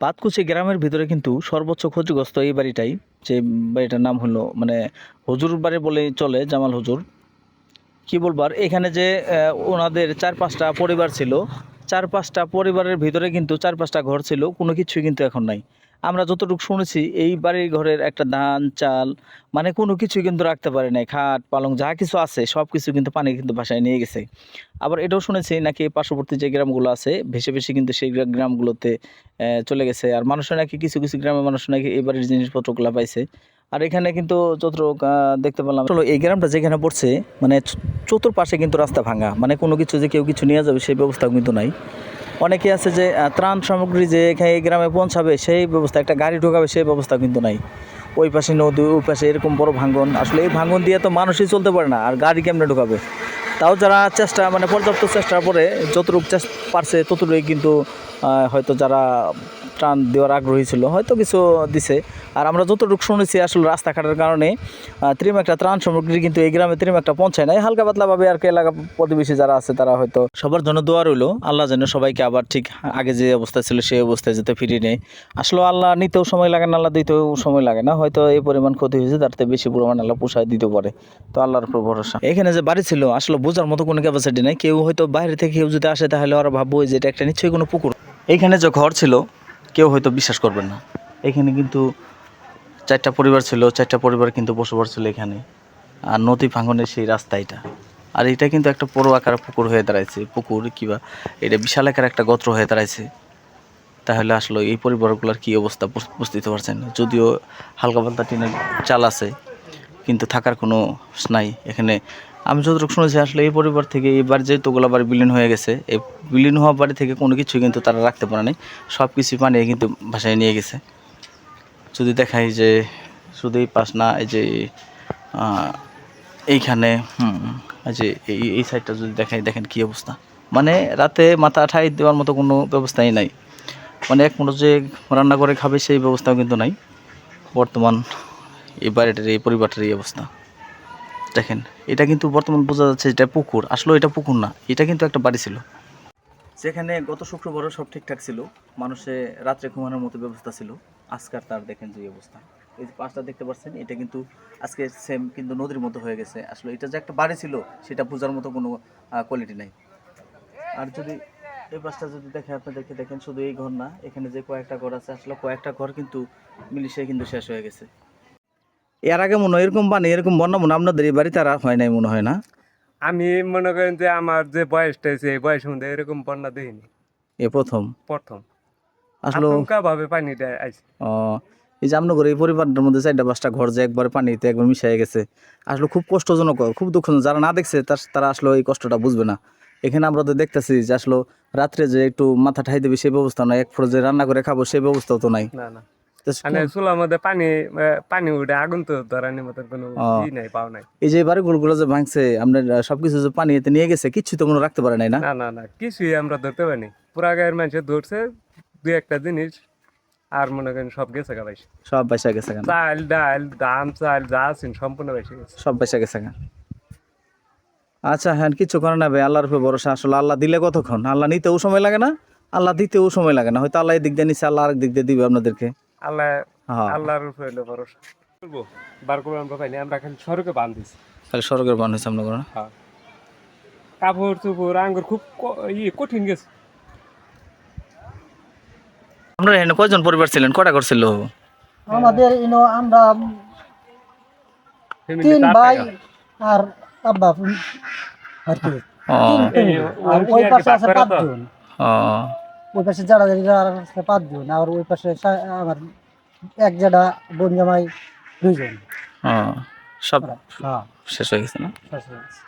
পাতকুচি গ্রামের ভিতরে কিন্তু সর্বোচ্চ ক্ষতিগ্রস্ত এই বাড়িটাই, যে বাড়িটার নাম হলো মানে হুজুর বাড়ি বলে চলে জামাল হুজুর। কি বলবার এখানে যে ওনাদের চার পাঁচটা পরিবার ছিল, চার পাঁচটা পরিবারের ভিতরে কিন্তু চার পাঁচটা ঘর ছিল, কোনো কিছুই কিন্তু এখন নাই। আমরা যতটুকু শুনেছি, এই বাড়ির ঘরের একটা ধান, চাল মানে কোনো কিছুই কিন্তু রাখতে পারে নাই। খাট, পালং, যা কিছু আছে, সব কিছু কিন্তু পানি কিন্তু বাসায় নিয়ে গেছে। আবার এটাও শুনেছি নাকি পার্শ্ববর্তী যে গ্রামগুলো আছে, ভেসে ভেসে কিন্তু সেই গ্রামগুলোতে চলে গেছে। আর মানুষের নাকি, কিছু কিছু গ্রামের মানুষ নাকি এই বাড়ির জিনিসপত্রগুলো পাইছে। আর এখানে কিন্তু যতটুক দেখতে পেলাম, চলো এই গ্রামটা যেখানে পড়ছে মানে চতুর্পাশে কিন্তু রাস্তা ভাঙা। মানে কোনো কিছু যে কেউ কিছু নিয়ে যাবে, সেই ব্যবস্থাও কিন্তু নাই। অনেকে আছে যে ত্রাণ সামগ্রী যে গ্রামে পৌঁছাবে, সেই ব্যবস্থা, একটা গাড়ি ঢোকাবে, সেই ব্যবস্থা কিন্তু নাই। ওই পাশে নদী, ওই পাশে এরকম বড় ভাঙ্গন আসলে এই ভাঙ্গন দিয়ে তো মানুষই চলতে পারে না, আর গাড়ি কেমনে ঢোকাবে? তাও যারা চেষ্টা মানে পর্যাপ্ত চেষ্টার পরে যতটুকু চেষ্টা পারছে, ততটুকুই কিন্তু হয়তো যারা ত্রাণ দেওয়ার আগ্রহী ছিল, হয়তো কিছু দিছে। আর আমরা যতটুকু শুনেছি আসলে রাস্তাঘাটের কারণে ত্রিম একটা ত্রাণ সামগ্রী কিন্তু এই গ্রামে ত্রিম একটা পৌঁছায় নাই। হালকা পাতলাভাবে আর কি এলাকা প্রতিবেশী যারা আছে, তারা হয়তো সবার জন্য দোয়া রইল। আল্লাহ যেন সবাইকে আবার ঠিক আগে যে অবস্থা ছিল, সেই অবস্থায় যেতে ফিরিয়ে নেয়। আসলে আল্লাহ নিতেও সময় লাগে না, আল্লাহ দিতেও সময় লাগে না। হয়তো এই পরিমাণ ক্ষতি হয়েছে, তার থেকে বেশি পরিমাণ আল্লাহ পোষায় দিতে পারে। তো আল্লাহর উপর ভরসা। এখানে যে বাড়ি ছিল, আসলে বোঝার মতো কোনো ক্যাপাসিটি নেই। কেউ হয়তো বাইরে থেকে কেউ যদি আসে, তাহলে ওরা ভাববো যে এটা একটা নিশ্চয়ই কোনো পুকুর। এইখানে যে ঘর ছিল কেউ হয়তো বিশ্বাস করবেন না। এখানে কিন্তু চারটা পরিবার ছিল, চারটা পরিবার কিন্তু বসবাস ছিল এখানে। আর নদী ভাঙনের সেই রাস্তা এটা। আর এটা কিন্তু একটা বড় আকার পুকুর হয়ে দাঁড়াইছে। পুকুর কিবা, এটা বিশাল আকার একটা গত্র হয়ে দাঁড়াইছে। তাহলে আসলে এই পরিবারগুলোর কি অবস্থা বুঝ- বুঝতে পারছেন যদিও হালকা পাল্টা টিনের চাল আছে, কিন্তু থাকার কোনো নাই। এখানে আমি যতটুকু শুনেছি, আসলে এই পরিবার থেকে এবার যেহেতুগুলো বাড়ি বিলীন হয়ে গেছে, এই বিলীন হওয়া বাড়ি থেকে কোনো কিছু কিন্তু তারা রাখতে পারে নাই। সব কিছু পানি কিন্তু বাসায় নিয়ে গেছে। যদি দেখাই যে শুধু এই পাশ না, এই যে এইখানে যে এই এই সাইডটা যদি দেখাই, দেখেন কি অবস্থা। মানে রাতে মাথা ঠাই দেওয়ার মতো কোনো ব্যবস্থাই নাই। মানে এক মুঠো যে রান্না করে খাবে সেই ব্যবস্থাও কিন্তু নাই। বর্তমান এই বাড়িটার, এই পরিবারটার এই অবস্থা। দেখেন, এটা কিন্তু বর্তমান বোঝা যাচ্ছে এটা পুকুর। আসলে এটা পুকুর না, এটা কিন্তু একটা বাড়ি ছিল। যেখানে গত শুক্রবারও সব ঠিকঠাক ছিল, মানুষে রাত্রে ঘুমানোর মতো ব্যবস্থা ছিল। আজকার তার দেখেন যে অবস্থা। এই যে পাঁচটা দেখতে পাচ্ছেন, এটা কিন্তু আজকে সেম কিন্তু নদীর মতো হয়ে গেছে। আসলে এটা যে একটা বাড়ি ছিল, সেটা বোঝার মতো কোনো কোয়ালিটি নাই। আর যদি এই পাশটা যদি দেখে আপনাদেরকে দেখেন, শুধু এই ঘর না, এখানে যে কয়েকটা ঘর আছে, আসলে কয়েকটা ঘর কিন্তু মিলিশে কিন্তু শেষ হয়ে গেছে। এর আগে মনে হয় এরকম বানি এরকম বন্যা মনে আপনাদের এই বাড়িতে আর হয় নাই মনে হয় না? আমি মনে করেন যে আমার যে বয়সটা হয়েছে এই বয়সের মধ্যে এরকম বন্যা দেখিনি। এ প্রথম? প্রথম। আসলে ভাবে পানিটা আইছে। ও, এই আপনার এই পরিবারটার মধ্যে চারটা পাঁচটা ঘর যে একবার পানিতে একবার মিশে গেছে আসলে খুব কষ্টজনক খুব দুঃখজনক যারা না দেখছে তার- তারা আসলে এই কষ্টটা বুঝবে না। এখানে আমরা তো দেখতেছি যে আসলে রাত্রে যে একটু মাথা ঠাই দেবে সেই ব্যবস্থা নাই এক ফোর যে রান্না করে খাব সেই ব্যবস্থাও তো নাই। না না। মানে চুলার মধ্যে পানি পানি উঠে আগুন তো ধরানোর মতো কোনো ই নাই পাও নাই। এই যে ভাঙছে সবকিছু যে পানিতে নিয়ে গেছে কিচ্ছু তো মনে রাখতে পারে নাই না? না না কিছুই আমরা ধরতে পারিনি। পুরা গায়ের মানুষে ধরছে দুই একটা জিনিস আর মনে করেন সব গেছে গা সব বাইসা গেছে চাল ডাল ধান চাল যা আছেন সম্পূর্ণ বাইসে গেছে। সব বাইসা গেছে আচ্ছা হ্যাঁ কিছু করে না ভাই আল্লাহর উপরে ভরসা আসলে আল্লাহ দিলে কতক্ষণ? আল্লাহ নিতেও সময় লাগে না? আল্লাহ দিতেও সময় লাগে না। হয়তো আল্লাহ দিক দিয়ে নিচ্ছে আল্লাহ আরেক দিক দিয়ে দিবে আপনাদেরকে। আল্লাহ হ্যাঁ। আল্লাহর উপরে হলো ভরসা। বলব বার করে আমরা পাইনি আমরা খালি সড়কে বান্ধিছি তাহলে স্বর্গের বান হয়েছে আপনার না হ্যাঁ। কাপড় চোপড় আঙ্গুর খুব ইয়ে কঠিন গেছে। আপনার এখানে কয়জন পরিবার ছিলেন? কটা ঘর ছিল? আমাদের ইনো আমরা তিন ভাই আর আব্বা আর কি? ওই পাশে আছে করে? পাঁচজন। ও। ওই পাশে যারা যারা পাঁচ জন আর ওই পাশে আমার এক জাডা বোন জামাই দুইজন। সব হ্যাঁ। শেষ হয়ে গেছে না? শেষ হয়ে গেছে।